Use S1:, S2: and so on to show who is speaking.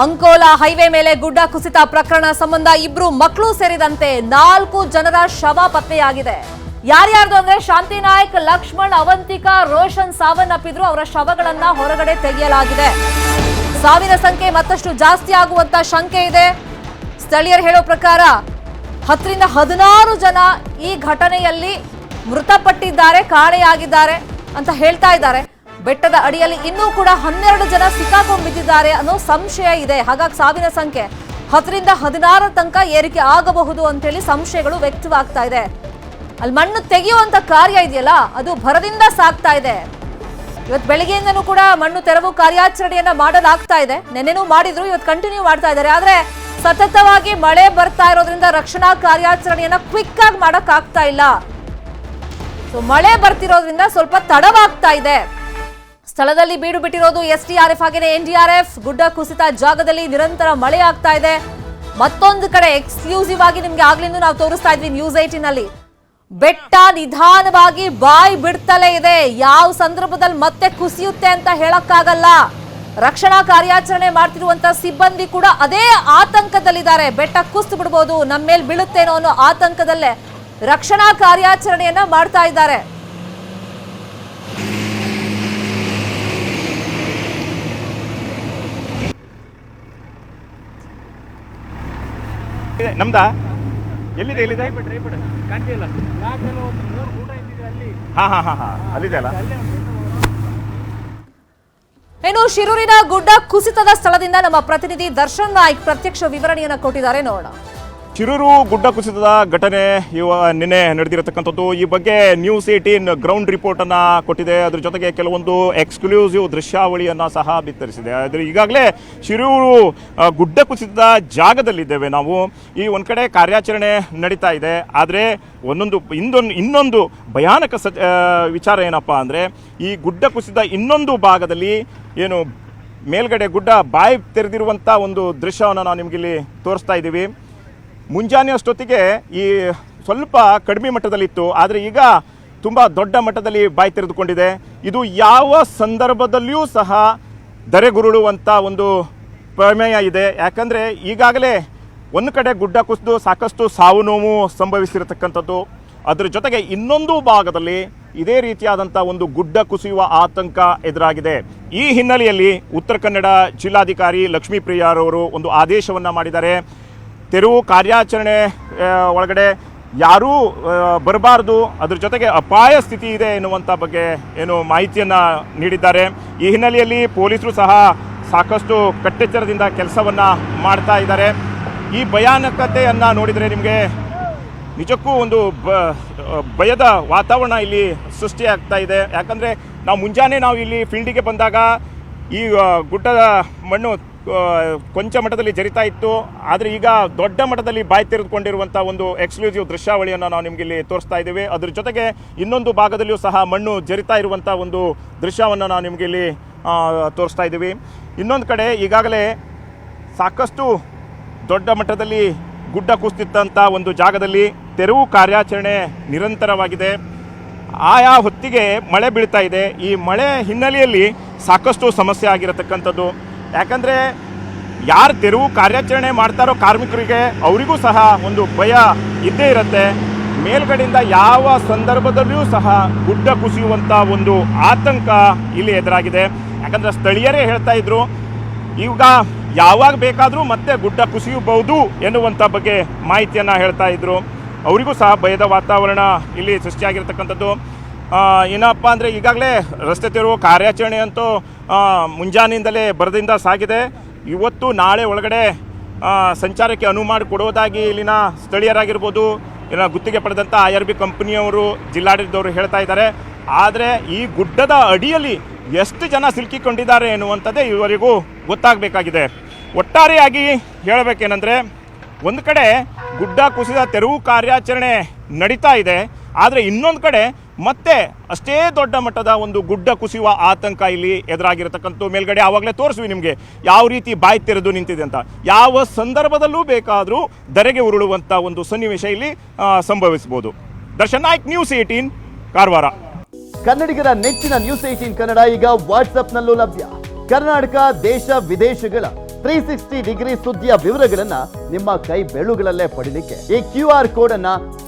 S1: Ankola highway ಮೇಲೆ ಗುಡ್ಡ ಕುಸಿತ ಪ್ರಕರಣ ಸಂಬಂಧ ಇಬ್ರು ಮಕ್ಕಳು ಸೇರಿದಂತೆ ನಾಲ್ಕು ಜನರ ಶವ ಪತ್ತೆಯಾಗಿದೆ. ಯಾರ್ಯಾರ್ದು ಅಂದ್ರೆ ಶಾಂತಿ ನಾಯಕ್, ಲಕ್ಷ್ಮಣ್, ಅವಂತಿಕಾ, ರೋಷನ್ ಸಾವನ್ನಪ್ಪಿದ್ರು ಅವರ ಶವಗಳನ್ನ ಹೊರಗಡೆ ತೆಗೆಯಲಾಗಿದೆ. ಸಾವಿನ ಸಂಖ್ಯೆ ಮತ್ತಷ್ಟು ಜಾಸ್ತಿ ಆಗುವಂತ ಶಂಕೆ ಇದೆ. ಸ್ಥಳೀಯರು ಹೇಳೋ ಪ್ರಕಾರ ಹತ್ತರಿಂದ ಹದಿನಾರು ಜನ ಈ ಘಟನೆಯಲ್ಲಿ ಮೃತಪಟ್ಟಿದ್ದಾರೆ, ಕಾಣೆಯಾಗಿದ್ದಾರೆ ಅಂತ ಹೇಳ್ತಾ ಇದ್ದಾರೆ. ಬೆಟ್ಟದ ಅಡಿಯಲ್ಲಿ ಇನ್ನೂ ಕೂಡ ಹನ್ನೆರಡು ಜನ ಸಿಕ್ಕಾಕೊಂಡು ಬಿದ್ದಿದ್ದಾರೆ ಅನ್ನೋ ಸಂಶಯ ಇದೆ. ಹಾಗಾಗಿ ಸಾವಿನ ಸಂಖ್ಯೆ ಹತ್ತರಿಂದ ಹದಿನಾರ ತನಕ ಏರಿಕೆ ಆಗಬಹುದು ಅಂತೇಳಿ ಸಂಶಯಗಳು ವ್ಯಕ್ತವಾಗ್ತಾ ಇದೆ. ಅಲ್ಲಿ ಮಣ್ಣು ತೆಗೆಯುವಂತ ಕಾರ್ಯ ಇದೆಯಲ್ಲ, ಅದು ಭರದಿಂದ ಸಾಕ್ತಾ ಇದೆ. ಇವತ್ತು ಬೆಳಿಗ್ಗೆಯಿಂದನೂ ಕೂಡ ಮಣ್ಣು ತೆರವು ಕಾರ್ಯಾಚರಣೆಯನ್ನ ಮಾಡಲಾಗ್ತಾ ಇದೆ. ನೆನ್ನೆನೂ ಮಾಡಿದ್ರು, ಇವತ್ತು ಕಂಟಿನ್ಯೂ ಮಾಡ್ತಾ ಇದ್ದಾರೆ. ಆದ್ರೆ ಸತತವಾಗಿ ಮಳೆ ಬರ್ತಾ ಇರೋದ್ರಿಂದ ರಕ್ಷಣಾ ಕಾರ್ಯಾಚರಣೆಯನ್ನ ಕ್ವಿಕ್ ಆಗಿ ಮಾಡಕ್ ಆಗ್ತಾ ಇಲ್ಲ. ಸೊ ಮಳೆ ಬರ್ತಿರೋದ್ರಿಂದ ಸ್ವಲ್ಪ ತಡವಾಗ್ತಾ ಇದೆ. ಸ್ಥಳದಲ್ಲಿ ಬೀಡು ಬಿಟ್ಟಿರೋದು ಎಸ್ ಟಿ ಆರ್ ಎಫ್ ಹಾಗೇನೆ ಎನ್ ಡಿ ಆರ್ ಎಫ್ ಗುಡ್ಡ ಕುಸಿತ ಜಾಗದಲ್ಲಿ ನಿರಂತರ ಮಳೆ ಆಗ್ತಾ ಇದೆ. ಮತ್ತೊಂದು ಕಡೆ ಎಕ್ಸ್ಕ್ಲೂಸಿವ್ ಆಗಿ ನಿಮ್ಗೆ ಆಗ್ಲಿಂದ ನಾವು ತೋರಿಸ್ತಾ ಇದ್ವಿ ನ್ಯೂಸ್ ಏಟಿನ್ ಅಲ್ಲಿ. ಬೆಟ್ಟ ನಿಧಾನವಾಗಿ ಬಾಯಿ ಬಿಡ್ತಲೇ ಇದೆ. ಯಾವ ಸಂದರ್ಭದಲ್ಲಿ ಮತ್ತೆ ಕುಸಿಯುತ್ತೆ ಅಂತ ಹೇಳಕ್ಕಾಗಲ್ಲ. ರಕ್ಷಣಾ ಕಾರ್ಯಾಚರಣೆ ಮಾಡ್ತಿರುವಂತ ಸಿಬ್ಬಂದಿ ಕೂಡ ಅದೇ ಆತಂಕದಲ್ಲಿದ್ದಾರೆ. ಬೆಟ್ಟ ಕುಸ್ತು ಬಿಡ್ಬೋದು ನಮ್ಮ ಮೇಲೆ ಬೀಳುತ್ತೇನೋ ಅನ್ನೋ ಆತಂಕದಲ್ಲೇ ರಕ್ಷಣಾ ಕಾರ್ಯಾಚರಣೆಯನ್ನ ಮಾಡ್ತಾ ಇದ್ದಾರೆ.
S2: ಇದೆ, ನಮ್ದಾ? ಎಲ್ಲಿದೆ ಎಲ್ಲಿದೆ?
S3: ಕಾಣ್ತಿಲ್ಲ. ಯಾಕೆಲ್ಲ ಒಂದು ಊಟ ಇದ್ದಿದೆ ಅಲ್ಲಿ.
S2: ಹಾ ಹಾ ಹಾ ಹಾ. ಅಲ್ಲಿದೆ ಅಲ್ಲ?
S1: ಇನ್ನು ಶಿರೂರಿನ ಗುಡ್ಡ ಕುಸಿತದ ಸ್ಥಳದಿಂದ ನಮ್ಮ ಪ್ರತಿನಿಧಿ ದರ್ಶನ್ ನಾಯ್ಕ್ ಪ್ರತ್ಯಕ್ಷ ವಿವರಣೆಯನ್ನು ಕೊಟ್ಟಿದ್ದಾರೆ. ನೋಡೋಣ.
S2: ಶಿರೂರು ಗುಡ್ಡ ಕುಸಿತದ ಘಟನೆ ಇವ ನಿನ್ನೆ ನಡೆದಿರತಕ್ಕಂಥದ್ದು. ಈ ಬಗ್ಗೆ ನ್ಯೂಸ್ ಏಟೀನ್ ಗ್ರೌಂಡ್ ರಿಪೋರ್ಟ್ ಅನ್ನ ಕೊಟ್ಟಿದೆ. ಅದ್ರ ಜೊತೆಗೆ ಕೆಲವೊಂದು ಎಕ್ಸ್ಕ್ಲೂಸಿವ್ ದೃಶ್ಯಾವಳಿಯನ್ನ ಸಹ ಬಿತ್ತರಿಸಿದೆ. ಆದರೆ ಈಗಾಗಲೇ ಶಿರೂರು ಗುಡ್ಡ ಕುಸಿತದ ಜಾಗದಲ್ಲಿದ್ದೇವೆ ನಾವು. ಈ ಒಂದು ಕಡೆ ಕಾರ್ಯಾಚರಣೆ ನಡೀತಾ ಇದೆ. ಆದರೆ ಒಂದೊಂದು, ಇನ್ನೊಂದು ಇನ್ನೊಂದು ಭಯಾನಕ ಸಜ್ ವಿಚಾರ ಏನಪ್ಪಾ ಅಂದ್ರೆ, ಈ ಗುಡ್ಡ ಕುಸಿದ ಇನ್ನೊಂದು ಭಾಗದಲ್ಲಿ ಏನು ಮೇಲ್ಗಡೆ ಗುಡ್ಡ ಬಾಯಿ ತೆರೆದಿರುವಂಥ ಒಂದು ದೃಶ್ಯವನ್ನು ನಾವು ನಿಮಗಿಲ್ಲಿ ತೋರಿಸ್ತಾ ಇದ್ದೀವಿ. ಮುಂಜಾನೆ ಅಷ್ಟೊತ್ತಿಗೆ ಈ ಸ್ವಲ್ಪ ಕಡಿಮೆ ಮಟ್ಟದಲ್ಲಿತ್ತು, ಆದರೆ ಈಗ ತುಂಬ ದೊಡ್ಡ ಮಟ್ಟದಲ್ಲಿ ಬಾಯಿ ತೆರೆದುಕೊಂಡಿದೆ. ಇದು ಯಾವ ಸಂದರ್ಭದಲ್ಲಿಯೂ ಸಹ ಧರೆಗುರುಳುವಂಥ ಒಂದು ಪ್ರಮೇಯ ಇದೆ. ಯಾಕಂದರೆ ಈಗಾಗಲೇ ಒಂದು ಕಡೆ ಗುಡ್ಡ ಕುಸಿದು ಸಾಕಷ್ಟು ಸಾವು ನೋವು ಸಂಭವಿಸಿರತಕ್ಕಂಥದ್ದು. ಅದರ ಜೊತೆಗೆ ಇನ್ನೊಂದು ಭಾಗದಲ್ಲಿ ಇದೇ ರೀತಿಯಾದಂಥ ಒಂದು ಗುಡ್ಡ ಕುಸಿಯುವ ಆತಂಕ ಎದುರಾಗಿದೆ. ಈ ಹಿನ್ನೆಲೆಯಲ್ಲಿ ಉತ್ತರ ಕನ್ನಡ ಜಿಲ್ಲಾಧಿಕಾರಿ ಲಕ್ಷ್ಮೀಪ್ರಿಯಾರವರು ಒಂದು ಆದೇಶವನ್ನು ಮಾಡಿದ್ದಾರೆ. ತೆರವು ಕಾರ್ಯಾಚರಣೆ ಒಳಗಡೆ ಯಾರೂ ಬರಬಾರ್ದು. ಅದ್ರ ಜೊತೆಗೆ ಅಪಾಯ ಸ್ಥಿತಿ ಇದೆ ಎನ್ನುವಂಥ ಬಗ್ಗೆ ಏನು ಮಾಹಿತಿಯನ್ನು ನೀಡಿದ್ದಾರೆ. ಈ ಹಿನ್ನೆಲೆಯಲ್ಲಿ ಪೊಲೀಸರು ಸಹ ಸಾಕಷ್ಟು ಕಟ್ಟೆಚ್ಚರದಿಂದ ಕೆಲಸವನ್ನು ಮಾಡ್ತಾ ಇದ್ದಾರೆ. ಈ ಭಯಾನಕತೆಯನ್ನು ನೋಡಿದರೆ ನಿಮಗೆ ನಿಜಕ್ಕೂ ಒಂದು ಭಯದ ವಾತಾವರಣ ಇಲ್ಲಿ ಸೃಷ್ಟಿಯಾಗ್ತಾ ಇದೆ. ಯಾಕಂದರೆ ನಾವು ಮುಂಜಾನೆ ನಾವು ಇಲ್ಲಿ ಫೀಲ್ಡಿಗೆ ಬಂದಾಗ ಈ ಗುಡ್ಡದ ಮಣ್ಣು ಕೊಂಚ ಮಟ್ಟದಲ್ಲಿ ಜರಿತಾ ಇತ್ತು. ಆದರೆ ಈಗ ದೊಡ್ಡ ಮಟ್ಟದಲ್ಲಿ ಬಾಯಿ ತೆರೆದುಕೊಂಡಿರುವಂಥ ಒಂದು ಎಕ್ಸ್ಕ್ಲೂಸಿವ್ ದೃಶ್ಯಾವಳಿಯನ್ನು ನಾವು ನಿಮಗೆ ಇಲ್ಲಿ ತೋರಿಸ್ತಾ ಇದ್ದೀವಿ. ಅದ್ರ ಜೊತೆಗೆ ಇನ್ನೊಂದು ಭಾಗದಲ್ಲಿಯೂ ಸಹ ಮಣ್ಣು ಜರಿತಾ ಇರುವಂಥ ಒಂದು ದೃಶ್ಯವನ್ನು ನಾವು ನಿಮಗೆ ಇಲ್ಲಿ ತೋರಿಸ್ತಾ ಇದ್ದೀವಿ. ಇನ್ನೊಂದು ಕಡೆ ಈಗಾಗಲೇ ಸಾಕಷ್ಟು ದೊಡ್ಡ ಮಟ್ಟದಲ್ಲಿ ಗುಡ್ಡ ಕುಸ್ತಿತ್ತಂಥ ಒಂದು ಜಾಗದಲ್ಲಿ ತೆರವು ಕಾರ್ಯಾಚರಣೆ ನಿರಂತರವಾಗಿದೆ. ಆಯಾ ಹೊತ್ತಿಗೆ ಮಳೆ ಬೀಳ್ತಾ ಇದೆ. ಈ ಮಳೆ ಹಿನ್ನೆಲೆಯಲ್ಲಿ ಸಾಕಷ್ಟು ಸಮಸ್ಯೆ ಆಗಿರತಕ್ಕಂಥದ್ದು. ಯಾಕಂದರೆ ಯಾರು ತೆರವು ಕಾರ್ಯಾಚರಣೆ ಮಾಡ್ತಾರೋ ಕಾರ್ಮಿಕರಿಗೆ ಅವರಿಗೂ ಸಹ ಒಂದು ಭಯ ಇದ್ದೇ ಇರುತ್ತೆ. ಮೇಲ್ಗಡೆಯಿಂದ ಯಾವ ಸಂದರ್ಭದಲ್ಲಿಯೂ ಸಹ ಗುಡ್ಡ ಕುಸಿಯುವಂಥ ಒಂದು ಆತಂಕ ಇಲ್ಲಿ ಎದುರಾಗಿದೆ. ಯಾಕಂದರೆ ಸ್ಥಳೀಯರೇ ಹೇಳ್ತಾ ಇದ್ರು, ಈಗ ಯಾವಾಗ ಬೇಕಾದರೂ ಮತ್ತೆ ಗುಡ್ಡ ಕುಸಿಯಬಹುದು ಎನ್ನುವಂಥ ಬಗ್ಗೆ ಮಾಹಿತಿಯನ್ನು ಹೇಳ್ತಾ ಇದ್ರು. ಅವರಿಗೂ ಸಹ ಭಯದ ವಾತಾವರಣ ಇಲ್ಲಿ ಸೃಷ್ಟಿಯಾಗಿರ್ತಕ್ಕಂಥದ್ದು. ಏನಪ್ಪ ಅಂದರೆ ಈಗಾಗಲೇ ರಸ್ತೆ ತೆರವು ಕಾರ್ಯಾಚರಣೆ ಅಂತೂ ಮುಂಜಾನೆಯಿಂದಲೇ ಬರದಿಂದ ಸಾಗಿದೆ. ಇವತ್ತು ನಾಳೆ ಒಳಗಡೆ ಸಂಚಾರಕ್ಕೆ ಅನುವು ಮಾಡಿಕೊಡುವುದಾಗಿ ಇಲ್ಲಿನ ಸ್ಥಳೀಯರಾಗಿರ್ಬೋದು ಇಲ್ಲ ಗುತ್ತಿಗೆ ಪಡೆದಂಥ ಐ ಆರ್ ಬಿ ಕಂಪ್ನಿಯವರು, ಜಿಲ್ಲಾಡಳಿತದವರು ಹೇಳ್ತಾ ಇದ್ದಾರೆ. ಆದರೆ ಈ ಗುಡ್ಡದ ಅಡಿಯಲ್ಲಿ ಎಷ್ಟು ಜನ ಸಿಲುಕಿಕೊಂಡಿದ್ದಾರೆ ಎನ್ನುವಂಥದ್ದೇ ಇವರಿಗೂ ಗೊತ್ತಾಗಬೇಕಾಗಿದೆ. ಒಟ್ಟಾರೆಯಾಗಿ ಹೇಳಬೇಕೇನೆಂದರೆ, ಒಂದು ಕಡೆ ಗುಡ್ಡ ಕುಸಿದ ತೆರವು ಕಾರ್ಯಾಚರಣೆ ನಡೀತಾ ಇದೆ. ಆದರೆ ಇನ್ನೊಂದು ಕಡೆ ಮತ್ತೆ ಅಷ್ಟೇ ದೊಡ್ಡ ಮಟ್ಟದ ಒಂದು ಗುಡ್ಡ ಕುಸಿಯುವ ಆತಂಕ ಇಲ್ಲಿ ಎದುರಾಗಿರತಕ್ಕಂಥ ಮೇಲ್ಗಡೆ ಆವಾಗಲೇ ತೋರಿಸ್ವಿ ನಿಮಗೆ. ಯಾವ ರೀತಿ ಬಾಯಿ ತೆರೆದು ನಿಂತಿದೆ ಅಂತ. ಯಾವ ಸಂದರ್ಭದಲ್ಲೂ ಬೇಕಾದರೂ ಧರೆಗೆ ಉರುಳುವಂಥ ಒಂದು ಸನ್ನಿವೇಶ ಇಲ್ಲಿ ಸಂಭವಿಸಬಹುದು ದರ್ಶನ್ ನಾಯ್ಕ್ ನ್ಯೂಸ್ ಏಟೀನ್ ಕಾರವಾರ.
S4: ಕನ್ನಡಿಗರ ನೆಚ್ಚಿನ ನ್ಯೂಸ್ ಏಟೀನ್ ಕನ್ನಡ ಈಗ ವಾಟ್ಸ್ಆಪ್ನಲ್ಲೂ ಲಭ್ಯ. ಕರ್ನಾಟಕ, ದೇಶ, ವಿದೇಶಗಳ ತ್ರೀ ಸಿಕ್ಸ್ಟಿ ಡಿಗ್ರಿ ಸುದ್ದಿಯ ವಿವರಗಳನ್ನ ನಿಮ್ಮ ಕೈ ಬೆಳುಗಳಲ್ಲೇ ಪಡೀಲಿಕ್ಕೆ ಈ ಕ್ಯೂ ಆರ್ ಕೋಡ್ ಅನ್ನ